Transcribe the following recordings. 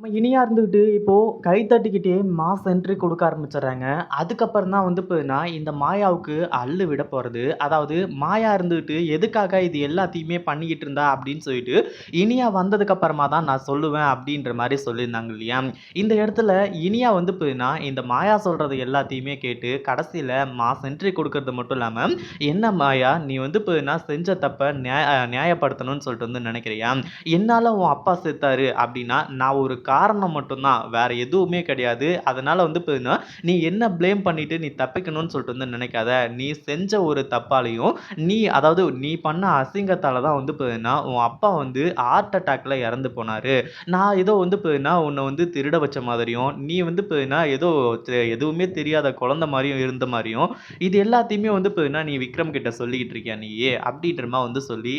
நம்ம இனியாக இருந்துக்கிட்டு இப்போது கை தட்டிக்கிட்டே மாஸ் என்ட்ரி கொடுக்க ஆரம்பிச்சிடுறாங்க. அதுக்கப்புறம் தான் வந்து பார்த்தீங்கன்னா இந்த மாயாவுக்கு அள்ளு விட போகிறது அதாவது மாயா இருந்துக்கிட்டு எதுக்காக இது எல்லாத்தையுமே பண்ணிக்கிட்டு இருந்தா அப்படின்னு சொல்லிட்டு இனியா வந்ததுக்கப்புறமா தான் நான் சொல்லுவேன் அப்படின்ற மாதிரி சொல்லியிருந்தாங்க இல்லையா? இந்த இடத்துல இனியா வந்து பார்த்தீங்கன்னா இந்த மாயா சொல்கிறது எல்லாத்தையுமே கேட்டு கடைசியில் மாஸ் என்ட்ரி கொடுக்கறது மட்டும் இல்லாமல் என்ன மாயா நீ வந்து பார்த்தீங்கன்னா செஞ்ச தப்பை நியாய நியாயப்படுத்தணும்னு சொல்லிட்டு வந்து நினைக்கிறியா? என்னால் உன் அப்பா செத்தாரு அப்படின்னா நான் ஒரு காரணம் மட்டும்தான். வேற எதுவுமே கிடையாது. அதனால வந்து பார்த்தீங்கன்னா நீ என்ன ப்ளேம் பண்ணிட்டு நீ தப்பிக்கணும்னு சொல்லிட்டு வந்து நினைக்காத. நீ செஞ்ச ஒரு தப்பாலையும் நீ அதாவது நீ பண்ண அசிங்கத்தால தான் வந்து பார்த்தீங்கன்னா உன் அப்பா வந்து ஹார்ட் அட்டாக்ல இறந்து போனாரு. நான் ஏதோ வந்து பார்த்தீங்கன்னா உன்னை வந்து திருட வச்ச மாதிரியும் நீ வந்து பார்த்தீங்கன்னா ஏதோ எதுவுமே தெரியாத குழந்தை மாதிரியும் இருந்த மாதிரியும் இது எல்லாத்தையுமே வந்து பார்த்தீங்கன்னா நீ விக்ரம் கிட்ட சொல்லிக்கிட்டு இருக்கியா நீயே? அப்படின்ற மாதிரி வந்து சொல்லி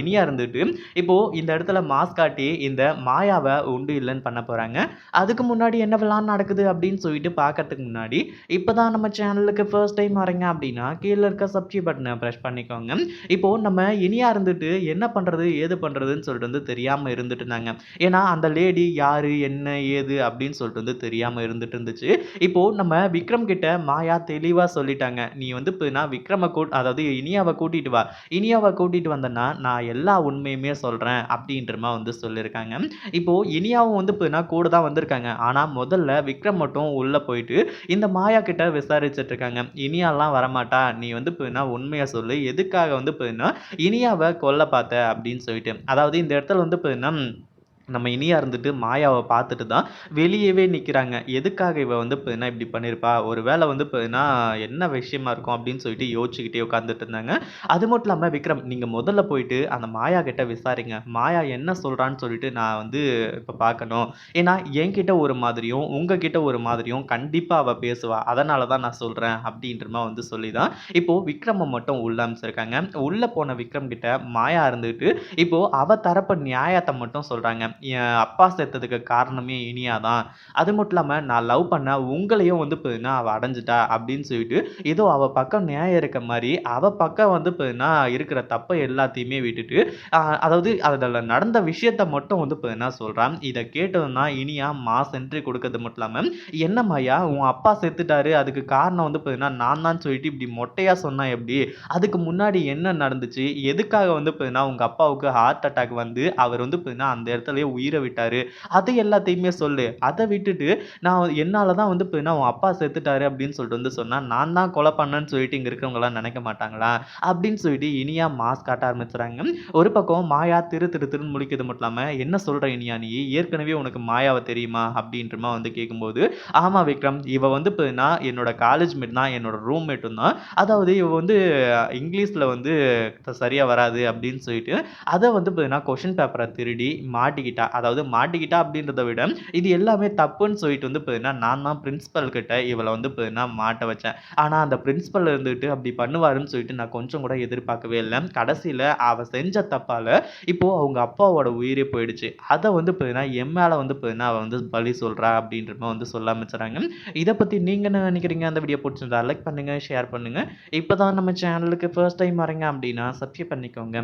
இனியா இருந்துட்டு இப்போ இந்த இடத்துல மாஸ்காட்டி இந்த மாயாவை உண்டு இல்லைன்னு பண்ண போறாங்க. அதுக்கு முன்னாடி என்னவெல்லாம் நடக்குது அப்படின்னு சொல்லிட்டு பார்க்கறதுக்கு முன்னாடி இப்போ தான் நம்ம சேனலுக்கு ஃபர்ஸ்ட் டைம் வரீங்க அப்படின்னா கீழே இருக்க சப்ஸ்கிரைப் பட்டனை ப்ரெஷ் பண்ணிக்கோங்க. இப்போ நம்ம இனியா இருந்துட்டு என்ன பண்ணுறது ஏது பண்ணுறதுன்னு சொல்லிட்டு வந்து தெரியாமல் இருந்துட்டு இருந்தாங்க. ஏன்னா அந்த லேடி யார் என்ன ஏது அப்படின்னு சொல்லிட்டு வந்து தெரியாமல் இருந்துட்டு இருந்துச்சு. இப்போ நம்ம விக்ரம் கிட்ட மாயா தெளிவாக சொல்லிட்டாங்க. நீ வந்து இப்போ விக்ரமை கூட் அதாவது இனியாவை கூட்டிகிட்டு வா. இனியாவை கூட்டிகிட்டு வந்தேன்னா நான் எல்லா உண்மையுமே சொல்கிறேன் அப்படின்றமா வந்து சொல்லியிருக்காங்க. இப்போ இனியாவும் வந்து இப்போ கூட தான் வந்திருக்காங்க. ஆனால் முதல்ல விக்ரம் மட்டும் உள்ளே போயிட்டு இந்த மாயா கிட்ட விசாரிச்சுட்டு இருக்காங்க. இனியாலாம் வரமாட்டா. நீ வந்து இப்போ உண்மையாக சொல்லு. எதுக்காக வந்து இப்போ இனியாவை கொல்ல பார்த்த அப்படின்னு சொல்லிட்டு. அதாவது இந்த இடத்துல வந்து இப்போ நம்ம இனியா இருந்துட்டு மாயாவை பார்த்துட்டு தான் வெளியவே நிற்கிறாங்க எதுக்காக இவ வந்து பார்த்தீங்கன்னா இப்படி பண்ணியிருப்பா ஒரு வேளை வந்து பார்த்தீங்கன்னா என்ன விஷயமா இருக்கும் அப்படின்னு சொல்லிட்டு யோசிச்சுக்கிட்டே உட்காந்துட்டு இருந்தாங்க. அது மட்டும் இல்லாமல் விக்ரம் நீங்கள் முதல்ல போயிட்டு அந்த மாயா கிட்ட விசாரிங்க. மாயா என்ன சொல்கிறான்னு சொல்லிட்டு நான் வந்து இப்போ பார்க்கணும். ஏன்னா என்கிட்ட ஒரு மாதிரியும் உங்ககிட்ட ஒரு மாதிரியும் கண்டிப்பாக அவள் பேசுவா. அதனால தான் நான் சொல்கிறேன் அப்படின்ற மாதிரி வந்து சொல்லி தான் இப்போது விக்ரமை மட்டும் உள்ள அமைச்சிருக்காங்க உள்ளே போன விக்ரம் கிட்ட மாயா இருந்துட்டு இப்போது அவ தரப்பு நியாயத்தை மட்டும் சொல்கிறாங்க என் அப்பா செத்ததுக்கு காரணமே இனியா தான் அது மட்டும் இல்லாமல் நான் லவ் பண்ண உங்களையும் வந்து பார்த்தீங்கன்னா அவள் அடைஞ்சிட்டா அப்படின்னு சொல்லிட்டு ஏதோ அவள் பக்கம் நியாயம் இருக்க மாதிரி அவள் பக்கம் வந்து பார்த்தீங்கன்னா இருக்கிற தப்பை எல்லாத்தையுமே விட்டுட்டு அதாவது அதில் நடந்த விஷயத்த மட்டும் வந்து பார்த்தீங்கன்னா சொல்கிறான் இதை கேட்டதுன்னா இனியா மாஸ் என்ட்ரி கொடுக்கறது மட்டும் இல்லாமல் என்னம்மாயா உன் அப்பா செத்துட்டாரு. அதுக்கு காரணம் வந்து பார்த்தீங்கன்னா நான் தான் சொல்லிட்டு இப்படி மொட்டையாக சொன்னா எப்படி? அதுக்கு முன்னாடி என்ன நடந்துச்சு? எதுக்காக வந்து பார்த்தீங்கன்னா உங்கள் அப்பாவுக்கு ஹார்ட் அட்டாக் வந்து அவர் வந்து பார்த்தீங்கன்னா அந்த இடத்துலயே உயிரை விட்டாரு. அது எல்லாத்தையுமே சொல்லு. அதை விட்டுட்டு நான் என்னால தான் வந்து இப்போ உன் அப்பா செத்துட்டாரு அப்படின்னு சொல்லிட்டு வந்து சொன்னா நான் தான் கொலை பண்ணேன்னு சொல்லிட்டு இங்க இருக்கிறவங்க எல்லாம் நினைக்க மாட்டாங்களா? அப்படின்னு சொல்லிட்டு இனியா மாஸ் காட்ட ஆரம்பிச்சுறாங்க. ஒரு பக்கம் மாயா திரு திரு திருன்னு முழிக்கிறது மட்டும் இல்லாமல் என்ன சொல்ற இனியா நீ? ஏற்கனவே உனக்கு மாயாவை தெரியுமா? அப்படின்றமா வந்து கேட்கும்போது ஆமா விக்ரம் இவ வந்து பார்த்தீங்கன்னா என்னோட காலேஜ் மேட் தான் என்னோட ரூம் மேட்டும் தான். அதாவது இவ வந்து இங்கிலீஷ்ல வந்து சரியா வராது அப்படின்னு சொல்லிட்டு அதை வந்து பார்த்தீங்கன்னா கொஷின் பேப்பரை திருடி மாட்டிக்கிட்டு அதாவது மாட்டிக்கிட்டா அப்படின்றத விட இது எல்லாமே தப்புன்னு சொல்லிட்டு வந்து பார்த்தீங்கன்னா நான் தான் பிரின்சிபல் கிட்ட இவளை வந்து பார்த்தீங்கன்னா மாட்ட வச்சேன். ஆனால் அந்த பிரின்சிபல் இருந்துட்டு அப்படி பண்ணுவாருன்னு சொல்லிட்டு நான் கொஞ்சம் கூட எதிர்பார்க்கவே இல்லை. கடைசியில் அவ செஞ்ச தப்பால் இப்போ அவங்க அப்பாவோட உயிரே போயிடுச்சு. அதை வந்து பார்த்தீங்கன்னா என் மேலே வந்து பார்த்தீங்கன்னா அவள் வந்து பலி சொல்கிறா அப்படின்ற மாதிரி வந்து சொல்ல ஆரம்பிச்சுறாங்க இதை பற்றி நீங்கள் என்ன நினைக்கிறீங்க? அந்த வீடியோ பிடிச்சிருந்தா லைக் பண்ணுங்கள் ஷேர் பண்ணுங்கள் இப்போ தான் நம்ம சேனலுக்கு ஃபர்ஸ்ட் டைம் வரீங்க அப்படின்னா சப்ஸ்கிரைப் பண்ணிக்கோங்க.